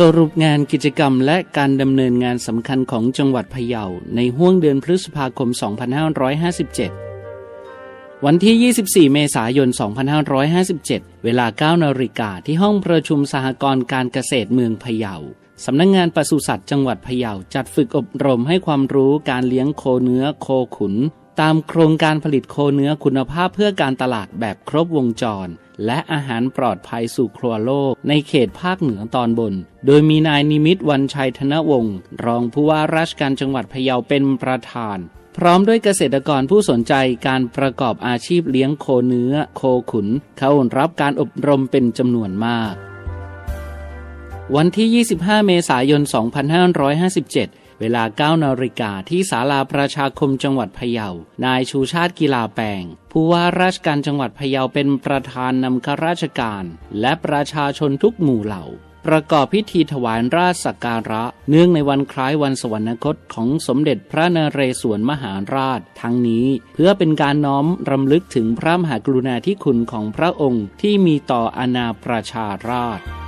สรุปงานกิจกรรมและการดำเนินงานสำคัญของจังหวัดพะเยาในห้วงเดือนพฤษภาคม 2557 วันที่ 24 เมษายน 2557 เวลา 9 นาฬิกาที่ห้องประชุมสหกรณ์การเกษตรเมืองพะเยาสำนักงงานปศุสัตว์จังหวัดพะเยาจัดฝึกอบรมให้ความรู้การเลี้ยงโคเนื้อโคขุน ตามโครงการผลิตโคเนื้อคุณภาพเพื่อการตลาดแบบครบวงจร และอาหารปลอดภัยสู่ครัวโลกในเขตภาคเหนือตอนบน โดยมีนายนิมิตวันชัยธนวงศ์รองผู้ว่าราชการจังหวัดพะเยาเป็นประธาน พร้อมด้วยเกษตรกรผู้สนใจการประกอบอาชีพเลี้ยงโคเนื้อ โคขุน เข้ารับการอบรมเป็นจำนวนมาก วันที่ 25 เมษายน 2557 เวลา9นาฬิกาที่ศาลาประชาคมจังหวัดพะเยา นายชูชาติกีฬาแปงผู้ว่าราชการจังหวัดพะเยาเป็นประธานนำข้าราชการ และประชาชนทุกหมู่เหล่า ประกอบพิธีถวายราชสักการะ เนื่องในวันคล้ายวันสวรรคตของสมเด็จพระนเรศวรมหาราช ทั้งนี้เพื่อเป็นการน้อมรำลึกถึงพระมหากรุณาธิคุณของพระองค์ที่มีต่ออาณาประชาราษฎร์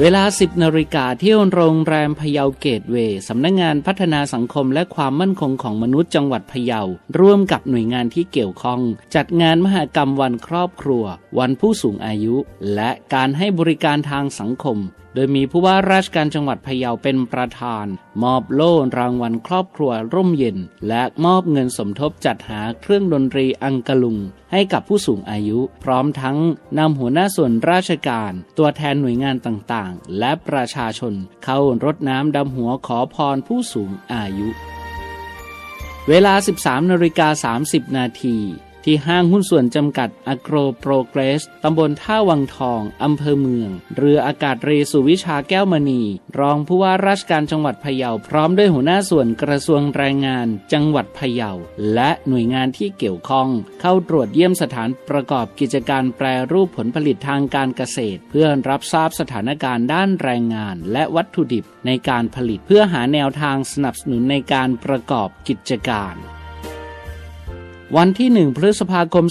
เวลา 10นาฬิกาที่โรงแรมพะเยาเกตเวย์สำนักงงานพัฒนาสังคมและความมั่นคงของมนุษย์จังหวัดพะเยา ร่วมกับหน่วยงานที่เกี่ยวข้อง จัดงานมหกรรมวันครอบครัว วันผู้สูงอายุ และการให้บริการทางสังคมโดยมีผู้ว่าราชการจังหวัดพะเยาเป็นประธาน มอบโล่รางวัลครอบครัวร่มเย็น และมอบเงินสมทบจัดหาเครื่องดนตรีอังกะลุง ให้กับผู้สูงอายุ พร้อมทั้งนำหัวหน้าส่วนราชการ ตัวแทนหน่วยงานต่างๆ และประชาชน เข้ารดน้ำดำหัวขอพรผู้สูงอายุ เวลา 13นาฬิกา30 นาที ที่ห้างหุ้นส่วนจำกัดอโกรโปรเกรส ตำบลท่าวังทอง อำเภอเมือง เรืออากาศเรสุวิชาแก้วมณี รองผู้ว่าราชการจังหวัดพะเยาพร้อมด้วยหัวหน้าส่วนกระทรวงแรงงาน จังหวัดพะเยา และหน่วยงานที่เกี่ยวข้อง เข้าตรวจเยี่ยมสถานประกอบกิจการแปรรูปผลผลิตทางการเกษตร เพื่อรับทราบสถานการณ์ด้านแรงงาน และวัตถุดิบในการผลิตเพื่อหาแนวทางสนับสนุนในการประกอบกิจการ วันที่ 1 พฤษภาคม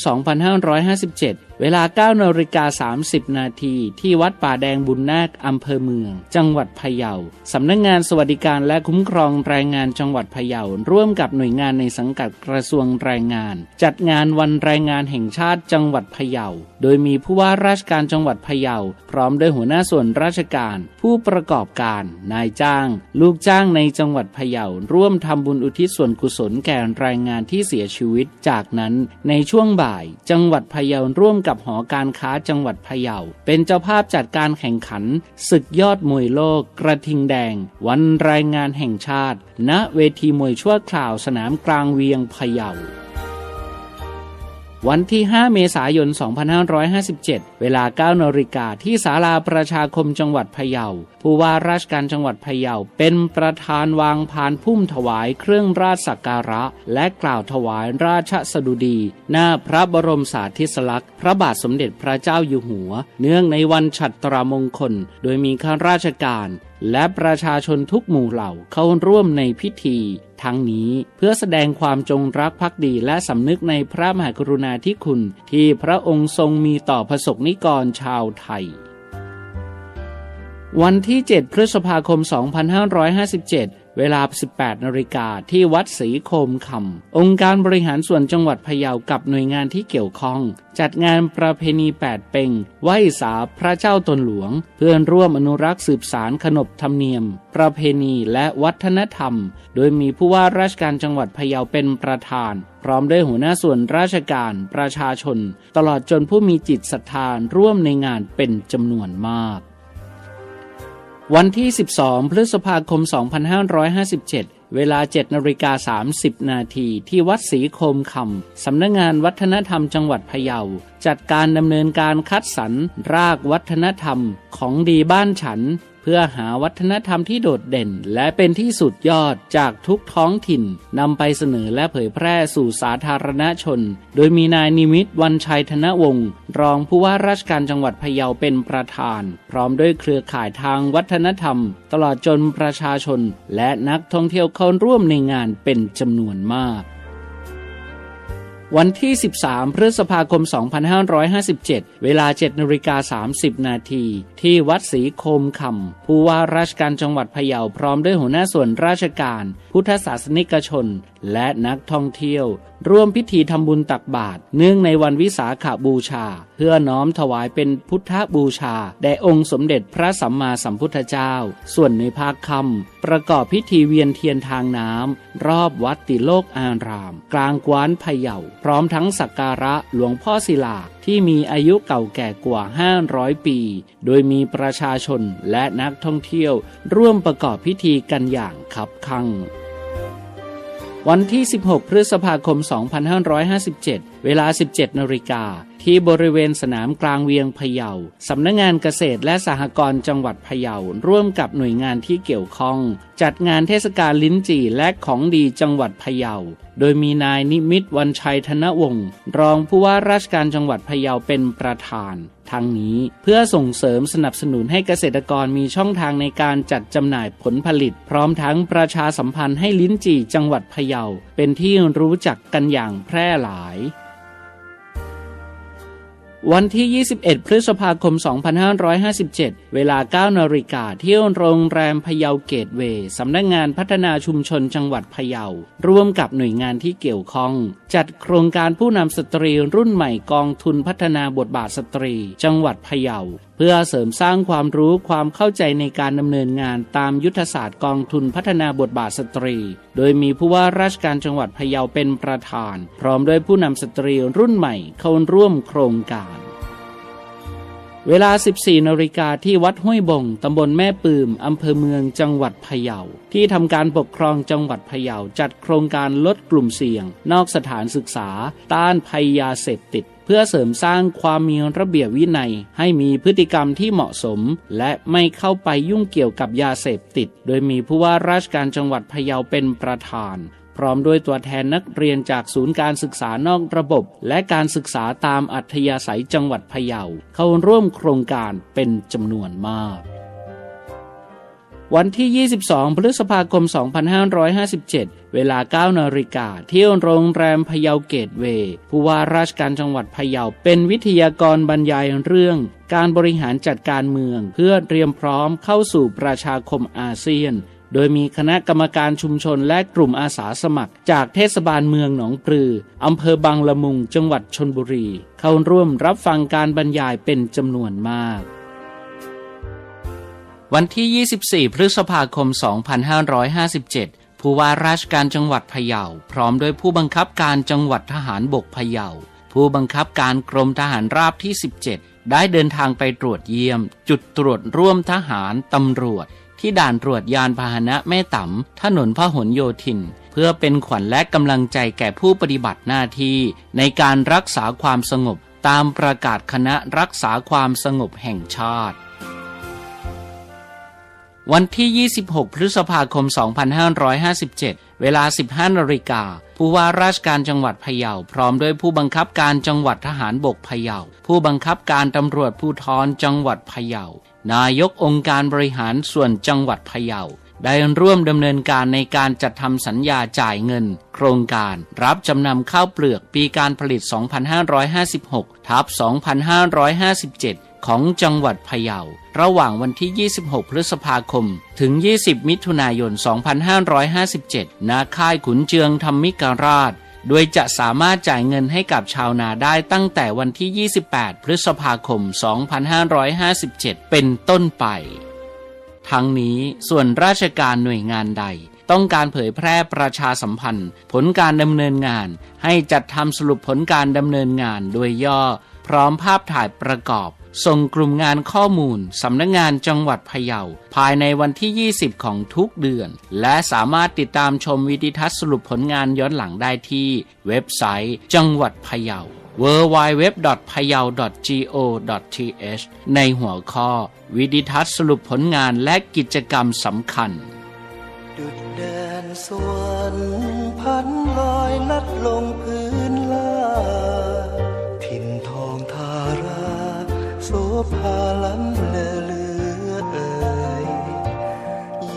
2557 เวลา9นาฬิกา30 นาทีที่วัดป่าแดงบุญนาคอำเภอเมือง จังหวัดพะเยา สำนักงงานสวัสดิการและคุ้มครองแรงงานจังหวัดพะเยา ร่วมกับหน่วยงานในสังกัดกระทรวงแรงงาน จัดงานวันแรงงานแห่งชาติจังหวัดพะเยา โดยมีผู้ว่าราชการจังหวัดพะเยา พร้อมด้วยหัวหน้าส่วนราชการ ผู้ประกอบการ นายจ้าง ลูกจ้างในจังหวัดพะเยา ร่วมทำบุญอุทิศส่วนกุศลแก่แรงงานที่เสียชีวิต จากนั้นในช่วงบ่าย จังหวัดพะเยาร่วมกับับหอการค้าจังหวัดพะเยา เป็นเจ้าภาพจัดการแข่งขัน ศึกยอดมวยโลกกระทิงแดง วันรายงานแห่งชาติ ณเวทีมวยชั่วคราวสนามกลางเวียงพะเยา วันที่ 5 เมษายน 2557 เวลา 9นาฬิกาที่ศาลาประชาคมจังหวัดพะเยา ผู้ว่าราชการจังหวัดพะเยา เป็นประธานวางพานพุ่มถวายเครื่องราชสักการะ และกล่าวถวายราชสดุดี หน้าพระบรมสาธิสลักษณ์ พระบาทสมเด็จพระเจ้าอยู่หัว เนื่องในวันฉัตรมงคล โดยมีข้าราชการ และประชาชนทุกหมู่เหล่าเข้าร่วมในพิธี ทั้งนี้เพื่อแสดงความจงรักภักดีและสำนึกในพระมหากรุณาธิคุณ ที่พระองค์ทรงมีต่อพระสกนิกรชาวไทย วันที่ 7 พฤษภาคม 2557 เวลา 18นาฬิกาที่วัดศรีโคมคำ องค์การบริหารส่วนจังหวัดพะเยากับหน่วยงานที่เกี่ยวข้อง จัดงานประเพณีแปดเป่งไหว้สาพระเจ้าตนหลวง เพื่อร่วมอนุรักษ์สืบสารขนบธรรมเนียม ประเพณีและวัฒนธรรม โดยมีผู้ว่าราชการจังหวัดพะเยาเป็นประธาน พร้อมด้วยหัวหน้าส่วนราชการประชาชน ตลอดจนผู้มีจิตศรัทธาร่วมในงานเป็นจำนวนมาก วันที่ 12 พฤษภาคม 2557 เวลา 7นาฬิกา30 นาทีที่วัดศรีโคมคำ สำนักงานวัฒนธรรมจังหวัดพะเยา จัดการดำเนินการคัดสรรรากวัฒนธรรมของดีบ้านฉัน เพื่อหาวัฒนธรรมที่โดดเด่น และเป็นที่สุดยอดจากทุกท้องถิ่นนำไปเสนอและเผยแพร่สู่สาธารณชน โดยมีนายนิมิตวันชัยธนวงศ์รองผู้ว่าราชการจังหวัดพะเยาเป็นประธาน พร้อมด้วยเครือข่ายทางวัฒนธรรม ตลอดจนประชาชน และนักท่องเที่ยวเข้าร่วมในงานเป็นจำนวนมาก วันที่ 13 พฤษภาคม 2557 เวลา7นาฬิกา 30 นาที ที่วัดศรีโคมคำผู้ว่าราชการจังหวัดพะเยาพร้อมด้วยหัวหน้าส่วนราชการ พุทธศาสนิกชน และนักท่องเที่ยว ร่วมพิธีทำบุญตักบาตรเนื่องในวันวิสาขาบูชา เพื่อน้อมถวายเป็นพุทธบูชา แด่องค์สมเด็จพระสัมมาสัมพุทธเจ้า ส่วนในภาคค่ำประกอบพิธีเวียนเทียนทางน้ำรอบวัดติโลกอาราม กลางกวานพะเยาพร้อมทั้งสักการะหลวงพ่อศิลาที่มีอายุเก่าแก่กว่า 500 ปี โดยมีประชาชนและนักท่องเที่ยว ร่วมประกอบพิธีกันอย่างคับคั่ง วันที่ 16 พฤษภาคม 2557 เวลา 17นาฬิกา ที่บริเวณสนามกลางเวียงพะเยาสำนักงงานเกษตรและสหกรณ์จังหวัดพะเยาร่วมกับหน่วยงานที่เกี่ยวข้อง จัดงานเทศกาลลิ้นจี่และของดีจังหวัดพะเยาโดยมีนายนิมิตวันชัยธนวงศ์รองผู้ว่าราชการจังหวัดพะเยาเป็นประธานทั้งนี้เพื่อส่งเสริมสนับสนุนให้เกษตรกรมีช่องทางในการจัดจำหน่ายผลผลิต พร้อมทั้งประชาสัมพันธ์ให้ลิ้นจี่จังหวัดพะเยาเป็นที่รู้จักกันอย่างแพร่หลาย วันที่ 21 พฤษภาคม 2557 เวลา 9นาฬิกาที่โรงแรมพะเยาเกตเวย์สำนักงงานพัฒนาชุมชนจังหวัดพะเยา ร่วมกับหน่วยงานที่เกี่ยวข้อง จัดโครงการผู้นำสตรีรุ่นใหม่กองทุนพัฒนาบทบาทสตรี จังหวัดพะเยา เพื่อเสริมสร้างความรู้ความเข้าใจในการดำเนินงานตามยุทธศาสตร์กองทุนพัฒนาบทบาทสตรี โดยมีผู้ว่าราชการจังหวัดพะเยาเป็นประธาน พร้อมด้วยผู้นำสตรีรุ่นใหม่เข้าร่วมโครงการ เวลา 14นาฬิกาที่วัดห้วยบง ตำบลแม่ปืม อำเภอเมืองจังหวัดพะเยา ที่ทำการปกครองจังหวัดพะเยา จัดโครงการลดกลุ่มเสี่ยง นอกสถานศึกษา ต้านภัยยาเสพติด เพื่อเสริมสร้างความมีระเบียบวินัย ให้มีพฤติกรรมที่เหมาะสม และไม่เข้าไปยุ่งเกี่ยวกับยาเสพติด โดยมีผู้ว่าราชการจังหวัดพะเยาเป็นประธาน พร้อมด้วยตัวแทนนักเรียนจากศูนย์การศึกษานอกระบบ และการศึกษาตามอัธยาศัยจังหวัดพะเยาเข้าร่วมโครงการเป็นจำนวนมาก วันที่ 22 พฤษภาคม 2557 เวลา 9 นาฬิกาที่โรงแรมพะเยาเกตเวย์ผู้ว่าราชการจังหวัดพะเยาเป็นวิทยากรบรรยายเรื่องการบริหารจัดการเมืองเพื่อเตรียมพร้อมเข้าสู่ประชาคมอาเซียน โดยมีคณะกรรมการชุมชนและกลุ่มอาสาสมัคร จากเทศบาลเมืองหนองปลือ อำเภอบางละมุง จังหวัดชนบุรี เข้าร่วมรับฟังการบรรยายเป็นจำนวนมาก วันที่ 24 พฤษภาคม 2557ผู้ว่าราชการจังหวัดพะเยาพร้อมด้วยผู้บังคับการจังหวัดทหารบกพะเยาผู้บังคับการกรมทหารราบที่ 17 ได้เดินทางไปตรวจเยี่ยม จุดตรวจร่วมทหารตำรวจ ที่ด่านตรวจยานพาหนะแม่ต่ำถนนพหลโยธิน เพื่อเป็นขวัญและกำลังใจแก่ผู้ปฏิบัติหน้าที่ ในการรักษาความสงบตามประกาศคณะรักษาความสงบแห่งชาติ วันที่ 26 พฤษภาคม 2557 เวลา 15นาฬิกาผู้ว่าราชการจังหวัดพะเยาพร้อมด้วยผู้บังคับการจังหวัดทหารบกพะเยาผู้บังคับการตำรวจภูธรจังหวัดพะเยา นายกองค์การบริหารส่วนจังหวัดพะเยาได้ร่วมดำเนินการในการจัดทำสัญญาจ่ายเงิน โครงการรับจำนำข้าวเปลือกปีการผลิต 2556 ทับ 2557 ของจังหวัดพะเยา ระหว่างวันที่ 26 พฤษภาคม ถึง 20 มิถุนายน 2557 ณ ค่ายขุนเจืองธรรมิกราช โดยจะสามารถจ่ายเงินให้กับชาวนาได้ตั้งแต่วันที่ 28 พฤษภาคม 2557 เป็นต้นไป ทั้งนี้ส่วนราชการหน่วยงานใด ต้องการเผยแพร่ประชาสัมพันธ์ ผลการดำเนินงาน ให้จัดทำสรุปผลการดำเนินงานโดยย่อ พร้อมภาพถ่ายประกอบ ส่งกลุ่มงานข้อมูลสำนักงงานจังหวัดพะเยา ภายในวันที่ 20 ของทุกเดือน และสามารถติดตามชมวิดีทัศน์สรุปผลงานย้อนหลังได้ที่ เว็บไซต์จังหวัดพะเยา www.payao.go.th ในหัวข้อ วิดิทัศน์สรุปผลงานและกิจกรรมสำคัญ ดุดแดนสวรรค์พันลอยลัดลงพื้น โสภาล้ำเลอเลือเอ่ย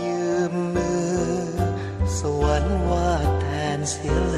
ยืมมือ สวรรค์วาดแทนเสีย